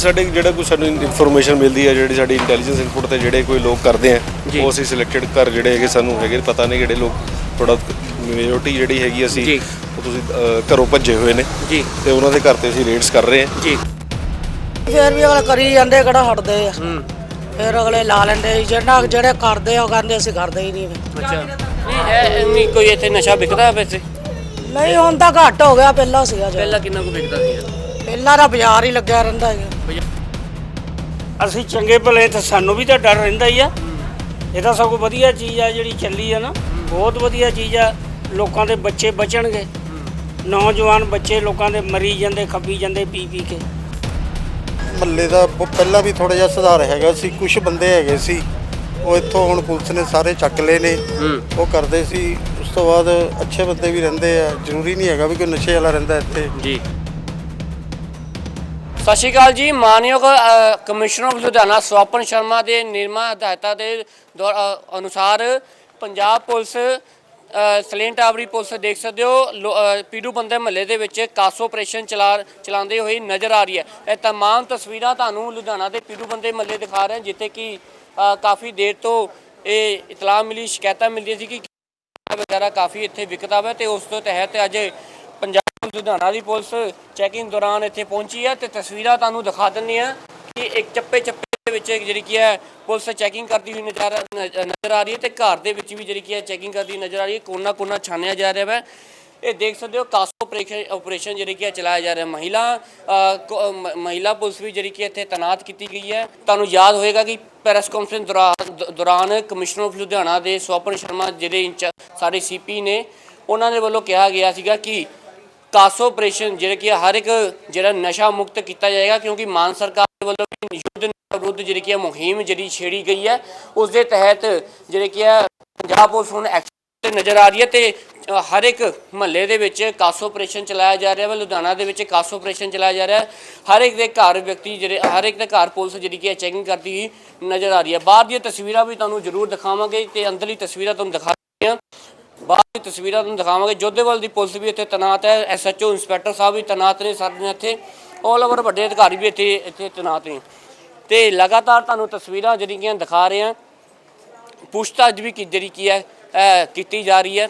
ਸਾਡੇ ਜਿਹੜਾ ਕੋਈ ਸਾਨੂੰ ਇਨਫੋਰਮੇਸ਼ਨ ਮਿਲਦੀ ਹੈ ਜਿਹੜੀ ਸਾਡੀ ਇੰਟੈਲੀਜੈਂਸ ਇਨਪੁਟ ਤੇ ਜਿਹੜੇ ਕੋਈ ਲੋਕ ਕਰਦੇ ਆ। ਉਹ ਅਸੀਂ ਸਿਲੈਕਟਡ ਕਰ ਜਿਹੜੇ ਹੈਗੇ ਸਾਨੂੰ ਹੈਗੇ ਪਤਾ ਨਹੀਂ ਕਿਹੜੇ ਲੋਕ ਥੋੜਾ ਮੇਜੋਰਟੀ ਜਿਹੜੀ ਹੈਗੀ ਅਸੀਂ। ਉਹ ਤੁਸੀਂ ਘਰੋਂ ਭੱਜੇ ਹੋਏ ਨੇ। ਜੀ। ਤੇ ਉਹਨਾਂ ਦੇ ਘਰ ਤੇ ਅਸੀਂ ਰੇਡਸ ਕਰ ਰਹੇ ਹਾਂ ਜੀ। ਫੇਰ ਵੀ ਅਗਲੇ ਕਰੀ ਜਾਂਦੇ ਕਿਹੜਾ ਹਟਦੇ ਆ। ਹੂੰ। ਫੇਰ ਅਗਲੇ ਲਾ ਲੈਂਦੇ। ਜਿਹੜਾ ਜਿਹੜੇ ਕਰਦੇ ਆ ਉਹ ਕਹਿੰਦੇ ਅਸੀਂ ਕਰਦੇ ਹੀ ਨਹੀਂ ਫਿਰ। ਅੱਛਾ। ਨਹੀਂ ਨਹੀਂ ਕੋਈ ਇੱਥੇ ਨਸ਼ਾ ਵਿਕਦਾ ਹੈ ਵੈਸੇ? ਨਹੀਂ ਹੁਣ ਤਾਂ ਘੱਟ ਹੋ ਗਿਆ ਪਹਿਲਾਂ ਸੀਗਾ ਪਹਿਲਾਂ ਕਿੰਨਾ ਕੁ ਵਿਕਦਾ ਸੀ ਪਹਿਲਾਂ ਤਾਂ ਬਾਜ਼ਾਰ ਹੀ ਲੱਗਿਆ ਰਹਿੰਦਾ ਹੈਗਾ ਅਸੀਂ ਚੰਗੇ ਭਲੇ ਤਾਂ ਸਾਨੂੰ ਵੀ ਤਾਂ ਡਰ ਰਹਿੰਦਾ ਹੀ ਆ। ਇਹ ਤਾਂ ਸਭ ਵਧੀਆ ਚੀਜ਼ ਆ ਜਿਹੜੀ ਚੱਲੀ ਆ ਨਾ। ਬਹੁਤ ਵਧੀਆ ਚੀਜ਼ ਆ। ਲੋਕਾਂ ਦੇ ਬੱਚੇ ਬਚਣਗੇ। ਨੌਜਵਾਨ ਬੱਚੇ ਲੋਕਾਂ ਦੇ ਮਰੀ ਜਾਂਦੇ ਖੱਪੀ ਜਾਂਦੇ ਪੀ ਪੀ ਕੇ। ਮੱਲੇ ਦਾ ਪਹਿਲਾਂ ਵੀ ਥੋੜਾ ਜਿਹਾ ਸੁਧਾਰ ਹੈਗਾ ਸੀ। ਕੁਝ ਬੰਦੇ ਹੈਗੇ ਸੀ। ਉਹ ਇੱਥੋਂ ਹੁਣ ਪੁਲਿਸ ਨੇ ਸਾਰੇ ਚੱਕ ਲਏ ਨੇ। ਉਹ ਕਰਦੇ ਸੀ। ਉਸ ਤੋਂ ਬਾਅਦ ਅੱਛੇ ਬੰਦੇ ਵੀ ਰਹਿੰਦੇ ਆ। ਜ਼ਰੂਰੀ ਨਹੀਂ ਹੈਗਾ ਵੀ ਕੋਈ ਨਸ਼ੇ ਵਾਲਾ ਰਹਿੰਦਾ ਇੱਥੇ। ਜੀ। ਸਤਿ ਸ਼੍ਰੀ ਅਕਾਲ ਜੀ ਮਾਨਯੋਗ ਅ, ਕਮਿਸ਼ਨਰ ਆਫ ਲੁਧਿਆਣਾ ਸਵਾਪਨ ਸ਼ਰਮਾ ਦੇ ਨਿਰਮਾ ਹਦਾਇਤਾਂ ਦੇ ਦੌਰ- ਅ, ਅਨੁਸਾਰ ਪੰਜਾਬ ਪੁਲਿਸ ਅ, ਸਲੇਨ ਟਾਵਰੀ ਪੁਲਿਸ ਦੇਖ ਸਕਦੇ ਹੋ ਲੋ- ਅ, ਪੀੜੂ ਬੰਦੇ ਮਹੱਲੇ ਦੇ ਵਿੱਚ ਕਾਸੋ ਆਪਰੇਸ਼ਨ ਚਲਾ ਚਲਾਉਂਦੇ ਹੋਏ ਨਜ਼ਰ ਆ ਰਹੀ ਹੈ ਇਹ तमाम ਤਸਵੀਰਾਂ ਤੁਹਾਨੂੰ ਲੁਧਿਆਣਾ ਦੇ ਪੀੜੂ ਬੰਦੇ ਮਹੱਲੇ ਦਿਖਾ ਰਹੇ ਹਾਂ ਜਿੱਥੇ ਕਿ ਅ, ਕਾਫੀ ਦੇਰ ਤੋਂ ਇਹ ਇਤਲਾਹ ਮਿਲੀ ਸ਼ਿਕਾਇਤਾਂ ਮਿਲਦੀਆਂ ਸੀ ਕਿ ਵਗੈਰਾ ਕਾਫੀ ਇੱਥੇ ਵਿਕਦਾ ਵਾ ਤੇ ਉਸ ਤੋਂ ਤਹਿਤ ਅੱਜ ਪੰਜਾਬ ਲੁਧਿਆਣਾ ਦੀ ਪੁਲਿਸ ਚੈਕਿੰਗ ਦੌਰਾਨ ਇੱਥੇ ਪਹੁੰਚੀ ਹੈ ਤੇ ਤਸਵੀਰਾਂ ਤੁਹਾਨੂੰ ਦਿਖਾ ਦਿੰਦੇ ਆ ਕਿ ਇੱਕ ਚੱਪੇ ਚੱਪੇ ਦੇ ਵਿੱਚ ਜਿਹੜੀ ਕੀ ਹੈ, ਪੁਲਿਸ ਚੈਕਿੰਗ ਕਰਦੀ ਹੋਈ ਨਜ਼ਰ ਨਜ਼ਰ ਆ ਰਹੀ ਹੈ ਤੇ ਘਰ ਦੇ ਵਿੱਚ ਵੀ ਜਿਹੜੀ ਕੀ ਹੈ ਚੈਕਿੰਗ ਕਰਦੀ ਨਜ਼ਰ ਆ ਰਹੀ ਹੈ। ਕੋਨਾ ਕੋਨਾ ਛਾਨਿਆ ਜਾ ਰਿਹਾ ਵਾ। ਇਹ ਦੇਖ ਸਕਦੇ ਹੋ ਕਾਸੋ ਆਪਰੇਸ਼ਨ ਆਪਰੇਸ਼ਨ ਜਿਹੜੀ ਕੀ ਹੈ, ਚਲਾਇਆ ਜਾ ਰਿਹਾ। ਮਹਿਲਾ ਮਹਿਲਾ ਪੁਲਿਸ ਵੀ ਜਿਹੜੀ ਕੀ ਇੱਥੇ ਤੈਨਾਤ ਕੀਤੀ ਗਈ ਹੈ। ਤੁਹਾਨੂੰ ਯਾਦ ਹੋਏਗਾ ਕਿ ਪ੍ਰੈਸ ਕਾਨਫਰੰਸ ਦੌਰਾਨ ਦੌਰਾਨ ਕਮਿਸ਼ਨਰ ਆਫ ਲੁਧਿਆਣਾ ਦੇ ਸਵਪਨ ਸ਼ਰਮਾ, ਜਿਹੜੇ ਇੰਚ ਸਾਡੇ ਸੀਪੀ ਨੇ, ਉਹਨਾਂ ਦੇ ਵੱਲੋਂ ਕਿਹਾ ਗਿਆ ਸੀਗਾ ਕਿ ਕਾਸੋ ਆਪਰੇਸ਼ਨ ਜਿਹੜੇ ਕਿ ਹਰ ਇੱਕ ਜਿਹੜਾ ਨਸ਼ਾ ਮੁਕਤ ਕੀਤਾ ਜਾਏਗਾ, ਕਿਉਂਕਿ ਮਾਨ ਸਰਕਾਰ ਦੇ ਵੱਲੋਂ ਯੁੱਧ ਵਿਰੁੱਧ ਜਿਹੜੀ ਕਿ ਹੈ ਮੁਹਿੰਮ ਜਿਹੜੀ ਛੇੜੀ ਗਈ ਹੈ ਉਸ ਦੇ ਤਹਿਤ ਜਿਹੜੇ ਕਿ ਹੈ ਪੰਜਾਬ ਪੁਲਿਸ ਹੁਣ ਐਕਸ਼ਨ ਤੇ ਨਜ਼ਰ ਆ ਰਹੀ ਹੈ ਤੇ ਹਰ ਇੱਕ ਮਹੱਲੇ ਦੇ ਵਿੱਚ ਕਾਸੋ ਆਪਰੇਸ਼ਨ ਚਲਾਇਆ ਜਾ ਰਿਹਾ ਹੈ ਲੁਧਿਆਣਾ ਦੇ ਵਿੱਚ ਕਾਸੋ ਆਪਰੇਸ਼ਨ ਚਲਾਇਆ ਜਾ ਰਿਹਾ ਹੈ। ਹਰ ਇੱਕ ਦੇ ਘਰ ਵਿਅਕਤੀ ਜਿਹੜੇ, ਹਰ ਇੱਕ ਦੇ ਘਰ ਪੁਲਿਸ ਜਿਹੜੀ ਕਿ ਚੈਕਿੰਗ ਕਰਦੀ ਹੋਈ ਨਜ਼ਰ ਆ ਰਹੀ ਹੈ। ਬਾਹਰ ਦੀਆਂ ਤਸਵੀਰਾਂ ਵੀ ਤੁਹਾਨੂੰ ਜ਼ਰੂਰ ਦਿਖਾਵਾਂਗੇ ਤੇ ਅੰਦਰਲੀ ਤਸਵੀਰਾਂ ਤੁਹਾਨੂੰ ਦਿਖਾ ਰਹੇ ਹਾਂ। ਬਾਅਦ ਦੀ ਤਸਵੀਰਾਂ ਤੁਹਾਨੂੰ ਦਿਖਾਵਾਂਗੇ। ਜੋਧੇਵਾਲ ਦੀ ਪੁਲਿਸ ਵੀ ਇੱਥੇ ਤੈਨਾਤ ਹੈ। ਐਸਐਚਓ ਇੰਸਪੈਕਟਰ ਸਾਹਿਬ ਵੀ ਤੈਨਾਤ ਨੇ ਸਾਡੇ ਨੇ ਇੱਥੇ। ਆਲ ਓਵਰ ਵੱਡੇ ਅਧਿਕਾਰੀ ਵੀ ਇੱਥੇ ਇੱਥੇ ਤੈਨਾਤ ਨੇ। ਤੇ ਲਗਾਤਾਰ ਤੁਹਾਨੂੰ ਤਸਵੀਰਾਂ ਜਿਹੜੀਆਂ ਦਿਖਾ ਰਹੇ ਹਾਂ। ਪੁੱਛਤਾਛ ਵੀ ਕੀ ਜਿਹੜੀ ਕੀ ਹੈ ਕੀਤੀ ਜਾ ਰਹੀ ਹੈ।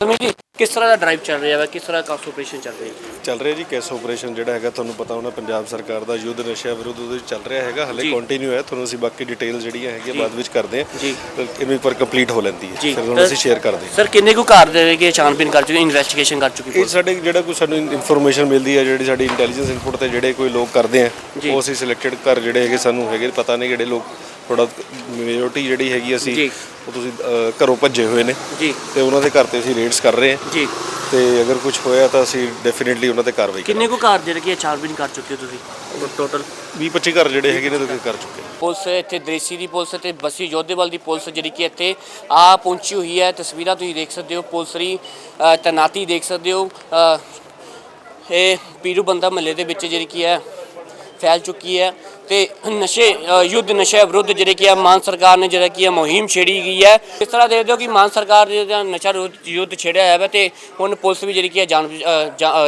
ਸਮਝ ਜੀ ਕਿਸ ਤਰ੍ਹਾਂ ਦਾ ਡਰਾਈਵ ਚੱਲ ਰਿਹਾ ਹੈ ਕਿਸ ਤਰ੍ਹਾਂ ਦਾ ਆਪਰੇਸ਼ਨ ਚੱਲ ਰਿਹਾ ਹੈ ਚੱਲ ਰਿਹਾ ਜੀ ਕੈਸ ਆਪਰੇਸ਼ਨ ਜਿਹੜਾ ਹੈਗਾ ਤੁਹਾਨੂੰ ਪਤਾ ਹੋਣਾ ਪੰਜਾਬ ਸਰਕਾਰ ਦਾ ਯੁੱਧ ਨਸ਼ਿਆਂ ਵਿਰੁੱਧ ਉਹਦੇ ਵਿੱਚ ਚੱਲ ਰਿਹਾ ਹੈਗਾ ਹਲੇ। ਕੰਟੀਨਿਊ ਹੈ ਤੁਹਾਨੂੰ ਅਸੀਂ ਬਾਕੀ ਡਿਟੇਲ ਜਿਹੜੀਆਂ ਹੈਗੀਆਂ ਬਾਅਦ ਵਿੱਚ ਕਰਦੇ ਹਾਂ ਜੀ। ਇਹਨੂੰ ਇੱਕ ਵਾਰ ਕੰਪਲੀਟ ਹੋ ਲੈਂਦੀ ਹੈ ਜੀ। ਫਿਰ ਤੁਹਾਨੂੰ ਅਸੀਂ ਸ਼ੇਅਰ ਕਰਦੇ ਹਾਂ ਸਰ ਕਿੰਨੇ ਕੁ ਘਰ ਦੇ ਕੇ ਛਾਣਬੀਨ ਕਰ ਚੁੱਕੇ ਇਨਵੈਸਟੀਗੇਸ਼ਨ ਕਰ ਚੁੱਕੀ ਇਹ ਪੁਲਿਸ ਸਾਡੇ ਜਿਹੜਾ ਕੋਈ ਸਾਨੂੰ ਇਨਫੋਰਮੇਸ਼ਨ ਮਿਲਦੀ ਹੈ ਜਿਹੜੀ ਸਾਡੀ ਇੰਟੈਲੀਜੈਂਸ ਇਨਪੁਟ ਤੇ ਜਿਹੜੇ ਕੋਈ ਲੋਕ ਕਰਦੇ ਆ ਜੀ। ਉਹ ਅਸੀਂ ਸਿਲੈਕਟਡ ਕਰ ਜਿਹੜੇ ਹੈਗੇ ਸਾਨੂੰ ਹੈਗੇ ਪਤਾ ਨਹੀਂ ਕਿਹੜੇ ਲੋਕ ਥੋੜਾ ਮੇਜੋਰਟੀ ਜਿਹੜੀ ਹੈਗੀ ਅਸੀਂ ਜੀ। ਉਹ ਤੁਸੀਂ ਘਰੋਂ ਭੱਜੇ ਹੋਏ ਨੇ। ਜੀ। ਤੇ ਉਹਨਾਂ ਦੇ ਘਰ ਤੇ ਅਸੀਂ ਰੇਡਸ ਕਰ ਰਹੇ ਹਾਂ। ਜੀ। ਤੇ ਅਗਰ ਕੁਝ ਹੋਇਆ ਤਾਂ ਅਸੀਂ ਡੈਫੀਨਿਟਲੀ ਉਹਨਾਂ ਤੇ ਕਾਰਵਾਈ ਕਿੰਨੇ ਕੁ ਘਰ ਜਿਹੜੇ ਕਿ ਛਾਣਬੀਨ ਕਰ ਚੁੱਕੇ ਹੋ ਤੁਸੀਂ? ਟੋਟਲ 20 25 ਘਰ ਜਿਹੜੇ ਹੈਗੇ ਨੇ ਉਹ ਕਰ ਚੁੱਕੇ। ਪੁਲਿਸ ਇੱਥੇ ਦ੍ਰੇਸੀ ਦੀ ਪੁਲਿਸ ਤੇ ਬਸੀ ਜੋਧੇਵਾਲ ਦੀ ਪੁਲਿਸ ਜਿਹੜੀ ਕਿ ਇੱਥੇ ਆ ਪਹੁੰਚੀ ਹੋਈ ਹੈ। ਤਸਵੀਰਾਂ ਤੁਸੀਂ ਦੇਖ ਸਕਦੇ ਹੋ ਪੁਲਿਸ ਦੀ ਅ, ਤੈਨਾਤੀ ਦੇਖ ਸਕਦੇ ਹੋ। ਅ, ਇਹ ਪੀਰੂ ਬੰਦਾ ਮਹੱਲੇ ਦੇ ਵਿੱਚ ਜਿਹੜੀ ਕੀ ਹੈ ਫੈਲ ਚੁੱਕੀ ਹੈ। ਤੇ ਨਸ਼ੇ ਯੁੱਧ ਨਸ਼ੇ ਵਿਰੁੱਧ ਜਿਹੜੇ ਕੀ ਹੈ ਮਾਨ ਸਰਕਾਰ ਨੇ ਜਿਹੜਾ ਕੀ ਹੈ ਮੁਹਿੰਮ ਛੇੜੀ ਗਈ ਹੈ। ਇਸ ਤਰ੍ਹਾਂ ਦੇਖਦੇ ਹੋ ਕਿ ਮਾਨ ਸਰਕਾਰ ਜਿਹੜਾ ਨਸ਼ਾ ਯੁੱਧ ਛੇੜਿਆ ਹੋਇਆ ਹੈ ਤੇ ਹੁਣ ਪੁਲਿਸ ਵੀ ਜਿਹੜੀ ਕੀ ਹੈ ਜਾਣ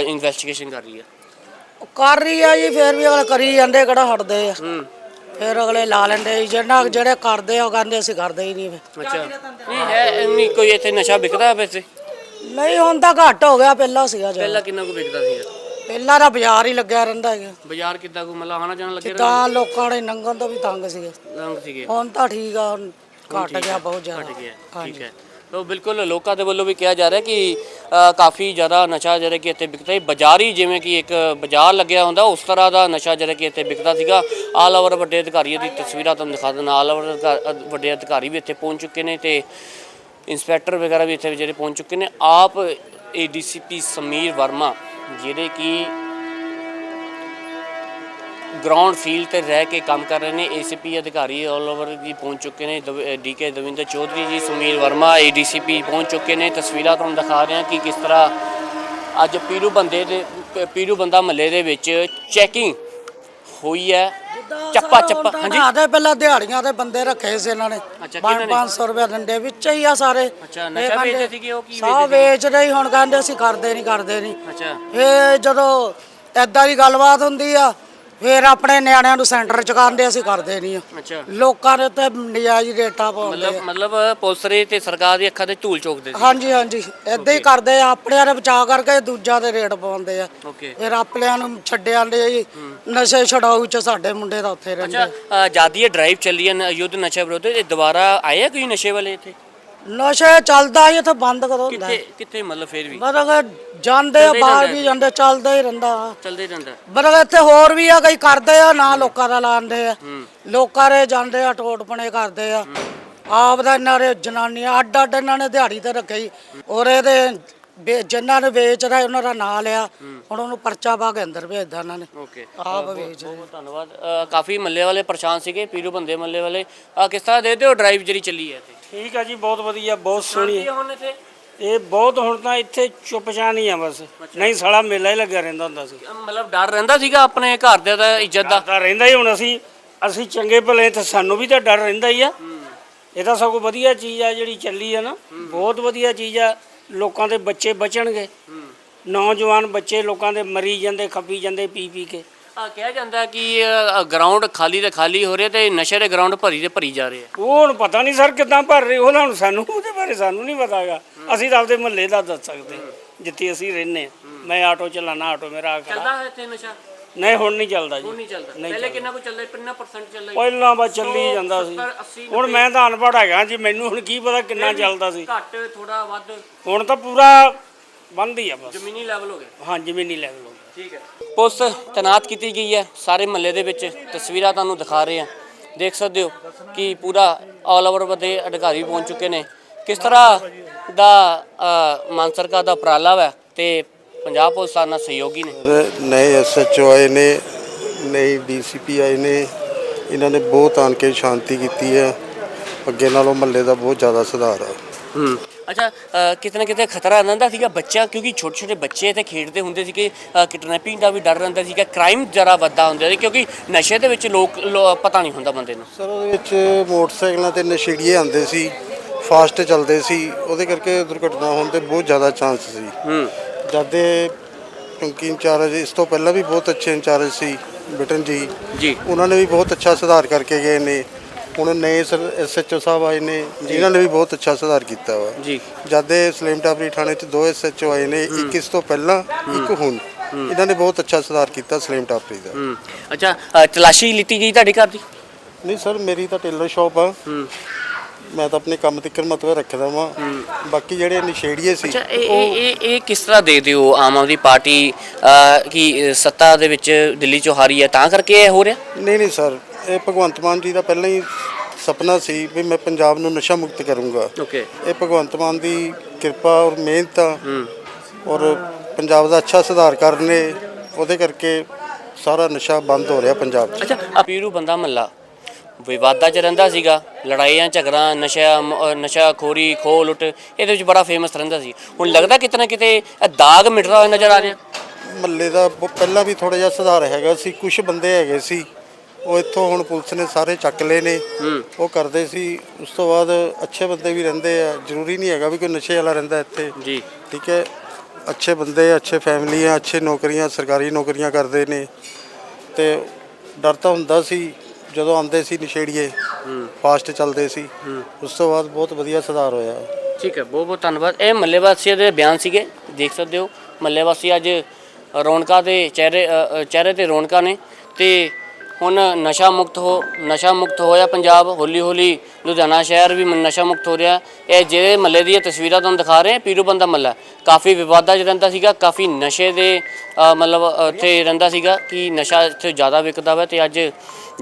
ਇਨਵੈਸਟੀਗੇਸ਼ਨ ਕਰ ਰਹੀ ਹੈ। ਕਰ ਰਹੀ ਆ ਜੀ ਫੇਰ ਵੀ ਅਗਲੇ ਕਰੀ ਜਾਂਦੇ ਕਿਹੜਾ ਹਟਦੇ ਆ। ਹੂੰ। ਫੇਰ ਅਗਲੇ ਲਾ ਲੈਂਦੇ। ਜਿਹੜਾ ਜਿਹੜੇ ਕਰਦੇ ਆ ਉਹ ਕਹਿੰਦੇ ਅਸੀਂ ਕਰਦੇ ਹੀ ਨਹੀਂ ਫਿਰ। ਅੱਛਾ। ਨਹੀਂ ਹੈ ਨਹੀਂ ਕੋਈ ਇੱਥੇ ਨਸ਼ਾ ਵਿਕਦਾ ਵੈਸੇ? ਨਹੀਂ ਹੁਣ ਤਾਂ ਘੱਟ ਹੋ ਗਿਆ ਪਹਿਲਾਂ ਸੀਗਾ ਪਹਿਲਾਂ ਕਿੰਨਾ ਕੁ ਵਿਕਦਾ ਸੀਗਾ? ਪਹਿਲਾਂ ਤਾਂ ਬਾਜ਼ਾਰ ਹੀ ਲੱਗਿਆ ਰਹਿੰਦਾ ਹੈਗਾ। ਬਾਜ਼ਾਰ ਕਿੱਦਾਂ ਕੋ ਮਤਲਬ ਆਣਾ ਜਾਣਾ ਲੱਗੇ ਤਾਂ ਲੋਕਾਂ ਦੇ ਨੰਗਨ ਤੋਂ ਵੀ ਤੰਗ ਸੀਗੇ। ਰੰਗ ਸੀਗੇ। ਹੁਣ ਤਾਂ ਠੀਕ ਆ ਹੁਣ ਘਟ ਗਿਆ ਬਹੁਤ ਘਟ ਜ਼ਿਆਦਾ ਗਿਆ ਹਾਂਜੀ। ਠੀਕ ਹੈ। ਤਾਂ ਬਿਲਕੁਲ ਲੋਕਾਂ ਦੇ ਵੱਲੋਂ ਵੀ ਕਿਹਾ ਜਾ ਰਿਹਾ ਕਿ ਅ, ਕਾਫੀ ਜ਼ਿਆਦਾ ਨਸ਼ਾ ਜਿਹੜਾ ਕਿ ਇੱਥੇ ਵਿਕਦਾ ਹੈ। ਬਾਜ਼ਾਰੀ ਜਿਵੇਂ ਕਿ ਇੱਕ ਬਾਜ਼ਾਰ ਲੱਗਿਆ ਹੁੰਦਾ ਉਸ ਤਰ੍ਹਾਂ ਦਾ ਨਸ਼ਾ ਜਿਹੜਾ ਕਿ ਇੱਥੇ ਵਿਕਦਾ ਸੀਗਾ। ਆਲ ਓਵਰ ਵੱਡੇ ਅਧਿਕਾਰੀਆਂ ਦੀ ਤਸਵੀਰਾਂ ਤੁਹਾਨੂੰ ਦਿਖਾ ਦਿੰਦਾ ਆਲ ਓਵਰ ਵੱਡੇ ਅਧਿਕਾਰੀ ਵੀ ਇੱਥੇ ਪਹੁੰਚ ਚੁੱਕੇ ਨੇ ਤੇ ਇੰਸਪੈਕਟਰ ਵਗੈਰਾ ਵੀ ਇੱਥੇ ਜਿਹੜੇ ਪਹੁੰਚ ਚੁੱਕੇ ਨੇ। ਆਪ ਏਡੀਸੀਪੀ ਸਮੀਰ ਵਰਮਾ ਜਿਹੜੇ ਕਿ ਗਰਾਊਂਡ ਫੀਲਡ ਤੇ ਰਹਿ ਕੇ ਕੰਮ ਕਰ ਰਹੇ ਨੇ ਏਸੀਪੀ ਅਧਿਕਾਰੀ ਆਲ ਓਵਰ ਜੀ ਪਹੁੰਚ ਚੁੱਕੇ ਨੇ ਡੀਕੇ ਦਵਿੰਦਰ ਚੌਧਰੀ ਜੀ, ਸੁਮੀਰ ਵਰਮਾ ਏਡੀਸੀਪੀ ਪਹੁੰਚ ਚੁੱਕੇ ਨੇ। ਤਸਵੀਰਾਂ ਤੁਹਾਨੂੰ ਦਿਖਾ ਰਹੇ ਹਾਂ ਕਿ ਕਿਸ ਤਰ੍ਹਾਂ ਅੱਜ ਪੀਰੂ ਬੰਦੇ ਦੇ, ਪੀਰੂ ਬੰਦਾ ਮਹੱਲੇ ਦੇ ਵਿੱਚ ਚੈਕਿੰਗ ਹੋਈ ਹੈ। ਚੱਪਾ ਚੱਪਾ ਹਾਂਜੀ। ਆਦੇ ਪਹਿਲਾਂ ਦਿਹਾੜੀਆਂ ਦੇ ਬੰਦੇ ਰੱਖੇ ਸੀ ਇਹਨਾਂ ਨੇ। ਅੱਛਾ, ਕਿਹਨਾਂ ਨੇ? 500 ਰੁਪਏ ਦਿੰਦੇ ਵਿੱਚ ਹੀ ਆ ਸਾਰੇ। ਅੱਛਾ, ਇਹ ਨਸ਼ਾ ਕਹਿੰਦੇ- ਵੇਚਦੇ ਸੀਗੇ, ਉਹ ਕੀ ਸਭ ਵੇਚਦੇ ਵੇਚਦੇ ਹੀ ਹੁਣ ਕਹਿੰਦੇ ਅਸੀਂ ਕਰਦੇ ਨਹੀਂ ਕਰਦੇ ਨਹੀਂ ਅੱਛਾ। ਇਹ ਜਦੋਂ ਐਦਾਂ ਦੀ ਗੱਲਬਾਤ ਹੁੰਦੀ ਆ ਫਿਰ ਆਪਣੇ ਨਿਆਣਿਆਂ ਨੂੰ ਸੈਂਟਰ ਚ ਕਾਂਦੇ ਅਸੀਂ ਕਰਦੇ ਨਹੀਂ ਆ। ਅੱਛਾ। ਲੋਕਾਂ ਦੇ ਤੇ ਨਜਾਇਜ਼ ਰੇਟਾਂ ਪਾਉਂਦੇ ਮਤਲਬ ਮਤਲਬ ਪੁਲਿਸ ਰੇ ਤੇ ਸਰਕਾਰ ਦੀ ਅੱਖਾਂ ਤੇ ਧੂਲ ਚੋਕਦੇ ਸੀ। ਹਾਂਜੀ ਹਾਂਜੀ। ਏਦਾਂ ਹੀ ਕਰਦੇ ਆ ਆਪਣਿਆਂ ਦੇ ਬਚਾ ਕਰਕੇ ਦੂਜਾ ਦੇ ਰੇਟ ਪਾਉਂਦੇ ਆ। ਓਕੇ ਫਿਰ ਆਪਣਿਆਂ ਨੂੰ ਛੱਡਿਆਂ ਦੇ ਜੀ। ਨਸ਼ੇ ਛਡਾਊ ਚ ਸਾਡੇ ਮੁੰਡੇ ਦਾ ਉੱਥੇ ਰਹਿੰਦੇ ਅੱਛਾ ਆਜ਼ਾਦੀ ਡਰਾਈਵ ਚੱਲੀ ਹੈ ਨ- ਯੁੱਧ ਨਸ਼ਾ ਵਿਰੋਧ ਇਹ ਦੁਬਾਰਾ ਆਏ ਆ ਕੋਈ ਨਸ਼ੇ ਵਾਲੇ ਇੱਥੇ? ਨਸ਼ੇ ਚੱਲਦਾ ਹੀ ਇੱਥੇ ਬੰਦ ਕਦੋਂ ਹੁੰਦਾ। ਕਿੱਥੇ ਕਿੱਥੇ ਮਤਲਬ ਫੇਰ ਵੀ? ਮਤਲਬ ਜਾਂਦੇ ਆ ਬਾਹਰ ਵੀ ਜਾਂਦੇ ਚੱਲਦਾ ਹੀ ਰਹਿੰਦਾ ਚੱਲਦੇ ਰਹਿੰਦਾ। ਮਤਲਬ ਇੱਥੇ ਹੋਰ ਵੀ ਆ ਕਈ ਕਰਦੇ ਆ ਨਾ ਲੋਕਾਂ ਦਾ ਲਾਉਂਦੇ ਆ। ਲੋਕਾਂ ਦੇ ਜਾਂਦੇ ਆ ਟੋਟਪਣੇ ਕਰਦੇ ਆ। ਆਪ ਦਾ ਇਹਨਾਂ ਦੇ ਜਨਾਨੀਆਂ ਅੱਡ ਅੱਡ ਇਹਨਾਂ ਨੇ ਦਿਹਾੜੀ ਤੇ ਰੱਖੀ ਔਰ ਇਹਦੇ ਜਿਨ੍ਹਾਂ ਨੇ ਵੇਚਦਾ ਉਹਨਾਂ ਦਾ ਨਾਂ ਲਿਆ। ਹੁਣ ਉਹਨੂੰ ਪਰਚਾ ਪਾ ਕੇ ਅੰਦਰ ਭੇਜਦਾ ਇਹਨਾਂ ਨੇ। ਓਕੇ। ਆਪ ਵੇਚ ਬਹੁਤ ਧੰਨਵਾਦ। ਕਾਫੀ ਮੱਲੇ ਵਾਲੇ ਪਰੇਸ਼ਾਨ ਸੀਗੇ ਪੀਰੂ ਬੰਦੇ ਮੱਲੇ ਵਾਲੇ। ਕਿਸ ਤਰ੍ਹਾਂ ਦੇ ਦਿਓ ਡਰਾਈਵ ਜਿਹੜੀ ਚੱਲੀ ਹੈ ਇੱਥੇ? ਠੀਕ ਆ ਜੀ ਬਹੁਤ ਵਧੀਆ ਬਹੁਤ ਸੋਹਣੀ। ਕੀ ਹੁਣ ਇੱਥੇ? ਇਹ ਬਹੁਤ ਹੁਣ ਤਾਂ ਇੱਥੇ ਚੁੱਪਚਾਂ ਨਹੀਂ ਆ ਬਸ। ਨਹੀਂ ਸਾਲਾ ਮੇਲਾ ਹੀ ਲੱਗਿਆ ਰਹਿੰਦਾ ਹੁੰਦਾ ਸੀ। ਮਤਲਬ ਡਰ ਰਹਿੰਦਾ ਸੀਗਾ ਆਪਣੇ ਘਰ ਦੇ ਦਾ ਇੱਜ਼ਤ ਦਾ? ਤਾਂ ਰਹਿੰਦਾ ਹੀ ਹੁਣ ਅਸੀਂ ਅਸੀਂ ਚੰਗੇ ਭਲੇ ਤੇ ਸਾਨੂੰ ਵੀ ਤਾਂ ਡਰ ਰਹਿੰਦਾ ਹੀ ਆ। ਇਹ ਤਾਂ ਸਗੋਂ ਵਧੀਆ ਚੀਜ਼ ਆ ਜਿਹੜੀ ਚੱਲੀ ਆ ਨਾ। ਬਹੁਤ ਵਧੀਆ ਚੀਜ਼ ਆ ਲੋਕਾਂ ਦੇ ਬੱਚੇ ਬਚਣਗੇ। ਨੌਜਵਾਨ ਬੱਚੇ ਲੋਕਾਂ ਦੇ ਮਰੀ ਜਾਂਦੇ ਖੱਪੀ ਜਾਂਦੇ ਪੀ ਪੀ ਕੇ। ਆ ਕਿਹਾ ਜਾਂਦਾ ਕਿ ਗਰਾਊਂਡ ਖਾਲੀ ਤੇ ਖਾਲੀ ਹੋ ਰਿਹਾ ਤੇ ਨਸ਼ੇ ਦੇ ਗਰਾਊਂਡ ਭਰੀ ਤੇ ਭਰੀ ਜਾ ਰਹੇ ਆ। ਉਹ ਹੁਣ ਪਤਾ ਨਹੀਂ ਸਰ ਕਿਦਾਂ ਭਰ ਰਹੇ ਉਹਨਾਂ ਨੂੰ ਸਾਨੂੰ ਉਹਦੇ ਬਾਰੇ ਸਾਨੂੰ ਨਹੀਂ ਪਤਾਗਾ ਅਸੀਂ ਤਾਂ ਆਪਦੇ ਮਹੱਲੇ ਦਾ ਦੱਸ ਸਕਦੇ ਜਿੱਥੇ ਅਸੀਂ ਰਹਿੰਦੇ ਹਾਂ। ਮੈਂ ਆਟੋ ਚਲਾਣਾ ਆਟੋ ਮੇਰਾ ਆਕੜਾ ਚੱਲਦਾ ਹੈ ਇੱਥੇ ਨਸ਼ਾ? ਨਹੀਂ ਹੁਣ ਨਹੀਂ ਚੱਲਦਾ ਜੀ। ਹੁਣ ਨਹੀਂ ਚੱਲਦਾ। ਪਹਿਲੇ ਕਿੰਨਾ ਕੁ ਚੱਲਦਾ ਕਿੰਨਾ ਪਰਸੈਂਟ ਚੱਲਦਾ ਪਹਿਲਾਂ ਬਸ ਚੱਲੀ ਜਾਂਦਾ ਸੀ। 80 ਹੁਣ ਮੈਂ ਤਾਂ ਅਨਪੜ੍ਹ ਹੈਗਾ ਜੀ ਮੈਨੂੰ ਹੁਣ ਕੀ ਪਤਾ ਕਿੰਨਾ ਚੱਲਦਾ ਸੀ। ਘੱਟ ਥੋੜਾ ਵੱਧ। ਹੁਣ ਤਾਂ ਪੂਰਾ ਬੰਦ ਹੀ ਆ ਬਸ। ਜ਼ਮੀਨੀ ਲੈਵਲ ਹੋ ਗਿਆ। ਹਾਂ ਜ਼ਮੀਨੀ ਲੈਵਲ ਠੀਕ ਹੈ। ਪੁਲਿਸ ਤਨਾਤ ਕੀਤੀ ਗਈ ਹੈ ਸਾਰੇ ਮਹੱਲੇ ਦੇ ਵਿੱਚ। ਤਸਵੀਰਾਂ ਤੁਹਾਨੂੰ ਦਿਖਾ ਰਹੇ ਹਾਂ। ਦੇਖ ਸਕਦੇ ਹੋ ਕਿ ਪੂਰਾ ਆਲ ਓਵਰ ਦੇ ਅਧਿਕਾਰੀ ਪਹੁੰਚ ਚੁੱਕੇ ਨੇ। ਕਿਸ ਤਰ੍ਹਾਂ ਦਾ ਅ, ਮਾਨ ਸਰਕਾਰ ਦਾ ਉਪਰਾਲਾ ਹੈ ਤੇ ਪੰਜਾਬ ਪੁਲਿਸ ਦਾ ਨਾਲ ਸਹਿਯੋਗੀ ਨੇ? ਨਏ ਐਸਐਚਓ ਆਏ ਨੇ ਨਏ ਡੀਸੀਪੀ ਆਏ ਨੇ। ਇਹਨਾਂ ਨੇ ਬਹੁਤ ਆਣ ਕੇ ਸ਼ਾਂਤੀ ਕੀਤੀ ਹੈ। ਅੱਗੇ ਨਾਲੋਂ ਮਹੱਲੇ ਦਾ ਬਹੁਤ ਜ਼ਿਆਦਾ ਸੁਧਾਰ ਆ। ਹੂੰ। ਅੱਛਾ ਅ, ਕਿਤੇ ਨਾ ਕਿਤੇ ਖਤਰਾ ਰਹਿੰਦਾ ਸੀਗਾ ਬੱਚਾ ਕਿਉਂਕਿ ਛੋਟੇ ਛੋਟੇ ਬੱਚੇ ਇੱਥੇ ਖੇਡਦੇ ਹੁੰਦੇ ਸੀਗੇ ਕਿਡਨੈਪਿੰਗ ਦਾ ਵੀ ਡਰ ਰਹਿੰਦਾ ਸੀਗਾ ਕ੍ਰਾਈਮ ਜਰਾ ਵੱਧਦਾ ਹੁੰਦਾ ਸੀ ਕਿਉਂਕਿ ਨਸ਼ੇ ਦੇ ਵਿੱਚ ਲੋਕ ਲੋ- ਪਤਾ ਨਹੀਂ ਹੁੰਦਾ ਬੰਦੇ ਨੂੰ। ਸਰ ਉਹਦੇ ਵਿੱਚ ਮੋਟਰਸਾਈਕਲਾਂ ਤੇ ਨਸ਼ੇੜੀਏ ਆਉਂਦੇ ਸੀ ਫਾਸਟ ਚੱਲਦੇ ਸੀ ਉਹਦੇ ਕਰਕੇ ਦੁਰਘਟਨਾ ਹੋਣ ਦੇ ਬਹੁਤ ਜ਼ਿਆਦਾ ਚਾਂਸ ਸੀ। ਹੂੰ। ਜਦ ਕਿਉਂਕਿ ਇੰਚਾਰਜ ਇਸ ਤੋਂ ਪਹਿਲਾਂ ਵੀ ਬਹੁਤ ਅੱਛੇ ਇੰਚਾਰਜ ਸੀ ਬਿਟਨ ਜੀ। ਜੀ। ਉਹਨਾਂ ਨੇ ਵੀ ਬਹੁਤ ਅੱਛਾ ਸੁਧਾਰ ਕਰਕੇ ਗਏ ਨੇ। ਹੁਣ ਨਏ ਸਰ ਐਸਐਚਓ ਸਾਹਿਬ ਆਏ ਨੇ ਜਿਨ੍ਹਾਂ ਨੇ ਵੀ ਬਹੁਤ ਅੱਛਾ ਸੁਧਾਰ ਕੀਤਾ ਵਾ। ਜੀ। ਜਦ ਸਲੇਮ ਟਾਬਰੀ ਥਾਣੇ 'ਚ ਦੋ ਐਸਐਚਓ ਆਏ ਨੇ 21 ਤੋਂ ਪਹਿਲਾਂ ਇੱਕ ਹੁਣ। ਇਹਨਾਂ ਨੇ ਬਹੁਤ ਅੱਛਾ ਸੁਧਾਰ ਕੀਤਾ ਸਲੇਮ ਟਾਬਰੀ ਦਾ। ਹੂੰ। ਅੱਛਾ ਅ, ਤਲਾਸ਼ੀ ਲਿੱਤੀ ਗਈ ਤੁਹਾਡੇ ਘਰ ਦੀ? ਨਹੀਂ ਸਰ ਮੇਰੀ ਤਾਂ ਟੇਲਰ ਸ਼ਾਪ ਆ। ਹੂੰ। ਮੈਂ ਤਾਂ ਆਪਣੇ ਕੰਮ ਤਿੱਕਰ ਮਤਲਬ ਰੱਖਦਾ ਵਾਂ। ਬਾਕੀ ਜਿਹੜੇ ਨਸ਼ੇੜੀਏ ਸੀ ਅੱਛਾ ਇਹ ਇਹ ਇਹ ਇਹ ਕਿਸ ਤਰ੍ਹਾਂ ਦੇਖਦੇ ਹੋ ਆਮ ਆਦਮੀ ਪਾਰਟੀ ਅ, ਕੀ ਅ, ਸੱਤਾ ਦੇ ਵਿੱਚ ਦਿੱਲੀ ਚੋਂ ਹਾਰੀ ਹੈ ਤਾਂ ਕਰਕੇ ਇਹ ਹੋ ਰਿਹਾ? ਨਹੀਂ ਨਹੀਂ ਸਰ ਇਹ ਭਗਵੰਤ ਮਾਨ ਜੀ ਦਾ ਪਹਿਲਾਂ ਹੀ ਸੁਪਨਾ ਸੀ ਵੀ ਮੈਂ ਪੰਜਾਬ ਨੂੰ ਨਸ਼ਾ ਮੁਕਤ ਕਰੂੰਗਾ। ਓਕੇ। ਇਹ ਭਗਵੰਤ ਮਾਨ ਦੀ ਕਿਰਪਾ ਔਰ ਮਿਹਨਤ ਆ। ਔਰ ਪੰਜਾਬ ਦਾ ਅੱਛਾ ਸੁਧਾਰ ਕਰਨੇ ਉਹਦੇ ਕਰਕੇ ਸਾਰਾ ਨਸ਼ਾ ਬੰਦ ਹੋ ਰਿਹਾ ਪੰਜਾਬ 'ਚ। ਅੱਛਾ ਪੀਰੂ ਬੰਦਾ ਮੱਲਾ। ਵਿਵਾਦਾਂ 'ਚ ਰਹਿੰਦਾ ਸੀਗਾ। ਲੜਾਈਆਂ ਝਗੜਾ ਨਸ਼ਾ ਨਸ਼ਾ ਖੋਰੀ ਖੋਹ ਲੁੱਟ ਇਹਦੇ ਵਿੱਚ ਬੜਾ ਫੇਮਸ ਰਹਿੰਦਾ ਸੀ। ਹੁਣ ਲੱਗਦਾ ਕਿਤੇ ਨਾ ਕਿਤੇ ਇਹ ਦਾਗ ਮਿਟਦਾ ਹੋਇਆ ਨਜ਼ਰ ਆ ਰਿਹਾ। ਮੱਲੇ ਦਾ ਪਹਿਲਾਂ ਵੀ ਥੋੜਾ ਜਿਹਾ ਸੁਧਾਰ ਹੈਗਾ ਸੀ। ਕੁਝ ਬੰਦੇ ਹੈਗੇ ਸੀ। ਉਹ ਇੱਥੋਂ ਹੁਣ ਪੁਲਿਸ ਨੇ ਸਾਰੇ ਚੱਕ ਲਏ ਨੇ। ਉਹ ਕਰਦੇ ਸੀ। ਉਸ ਤੋਂ ਬਾਅਦ ਅੱਛੇ ਬੰਦੇ ਵੀ ਰਹਿੰਦੇ ਆ। ਜ਼ਰੂਰੀ ਨਹੀਂ ਹੈਗਾ ਵੀ ਕੋਈ ਨਸ਼ੇ ਵਾਲਾ ਰਹਿੰਦਾ ਇੱਥੇ। ਜੀ। ਠੀਕ ਹੈ। ਅੱਛੇ ਬੰਦੇ ਅੱਛੇ ਫੈਮਲੀਆਂ ਅੱਛੇ ਨੌਕਰੀਆਂ ਸਰਕਾਰੀ ਨੌਕਰੀਆਂ ਕਰਦੇ ਨੇ। ਤੇ ਡਰ ਤਾਂ ਹੁੰਦਾ ਸੀ। ਜਦੋਂ ਆਉਂਦੇ ਸੀ ਨਸ਼ੇੜੀਏ ਫਾਸਟ ਚੱਲਦੇ ਸੀ। ਉਸ ਤੋਂ ਬਾਅਦ ਬਹੁਤ ਵਧੀਆ ਸੁਧਾਰ ਹੋਇਆ। ਠੀਕ ਹੈ। ਬਹੁਤ ਬਹੁਤ ਧੰਨਵਾਦ। ਇਹ ਮੱਲੇ ਵਾਸੀਆਂ ਦੇ ਬਿਆਨ ਸੀਗੇ। ਦੇਖ ਸਕਦੇ ਹੋ। ਮੱਲੇ ਵਾਸੀ ਅੱਜ ਰੌਣਕਾਂ ਦੇ ਚਿਹਰੇ ਚਿਹਰੇ ਤੇ ਰੌਣਕਾਂ ਨੇ। ਤੇ ਹੁਣ ਨਸ਼ਾ ਮੁਕਤ ਹੋ, ਨਸ਼ਾ ਮੁਕਤ ਹੋਇਆ ਪੰਜਾਬ, ਹੌਲੀ ਹੌਲੀ ਲੁਧਿਆਣਾ ਸ਼ਹਿਰ ਵੀ ਨਸ਼ਾ ਮੁਕਤ ਹੋ ਰਿਹਾ। ਇਹ ਜਿਹੜੇ ਮੱਲੇ ਦੀਆਂ ਤਸਵੀਰਾਂ ਤੁਹਾਨੂੰ ਦਿਖਾ ਰਹੇ ਹਾਂ, ਪੀਰੂ ਬੰਦਾ ਮੱਲਾ। ਕਾਫੀ ਵਿਵਾਦਾਂ 'ਚ ਰਹਿੰਦਾ ਸੀਗਾ, ਕਾਫੀ ਨਸ਼ੇ ਦੇ ਮਤਲਬ ਉੱਥੇ ਰਹਿੰਦਾ ਸੀਗਾ ਕਿ ਨਸ਼ਾ ਇੱਥੇ ਜ਼ਿਆਦਾ ਵਿਕਦਾ ਵਾ ਤੇ ਅੱਜ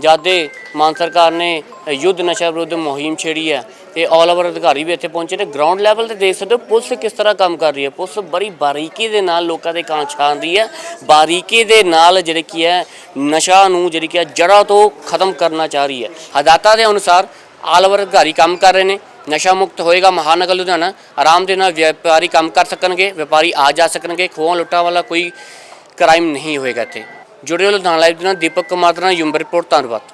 ਜਦ ਮਾਨ ਸਰਕਾਰ ਨੇ ਯੁੱਧ ਨਸ਼ਾ ਵਿਰੁੱਧ ਮੁਹਿੰਮ ਛੇੜੀ ਹੈ ਤੇ ਆਲ ਓਵਰ ਅਧਿਕਾਰੀ ਵੀ ਇੱਥੇ ਪਹੁੰਚੇ ਨੇ। ਗਰਾਊਂਡ ਲੈਵਲ ਤੇ ਦੇਖ ਸਕਦੇ ਹੋ, ਪੁਲਿਸ ਕਿਸ ਤਰ੍ਹਾਂ ਕੰਮ ਕਰ ਰਹੀ ਹੈ। ਪੁਲਿਸ ਬੜੀ ਬਾਰੀਕੀ ਦੇ ਨਾਲ ਲੋਕਾਂ ਦੇ ਕਾਂ ਛਾਣ ਰਹੀ ਹੈ। ਬਾਰੀਕੀ ਦੇ ਨਾਲ ਜਿਹੜੇ ਕੀ ਹੈ, ਨਸ਼ਾ ਨੂੰ ਜਿਹੜੀ ਕੀ ਹੈ, ਜੜ੍ਹਾਂ ਤੋਂ ਖਤਮ ਕਰਨਾ ਚਾਹ ਰਹੀ ਹੈ। ਹਦਾਇਤਾਂ ਦੇ ਅਨੁਸਾਰ ਆਲ ਓਵਰ ਅਧਿਕਾਰੀ ਕੰਮ ਕਰ ਰਹੇ ਨੇ। ਨਸ਼ਾ ਮੁਕਤ ਹੋਏਗਾ ਮਹਾਨਗਰ ਲੁਧਿਆਣਾ। ਆਰਾਮ ਦੇ ਨਾਲ ਵਪਾਰੀ ਕੰਮ ਕਰ ਸਕਣਗੇ। ਵਪਾਰੀ ਆ ਜਾ ਸਕਣਗੇ। ਖੋਹਾਂ ਲੁੱਟਾਂ ਵਾਲਾ ਕੋਈ ਕ੍ਰਾਈਮ ਨਹੀਂ ਹੋਏਗਾ ਇੱਥੇ। ਜੁੜੇ ਹੋ ਲੁਧਿਆਣਾ ਲਾਈਵ ਦੇ ਨਾਲ। ਦੀਪਕ ਕੁਮਾਰ ਦਾ ਯੂਮ ਰਿਪੋਰਟ, ਧੰਨਵਾਦ।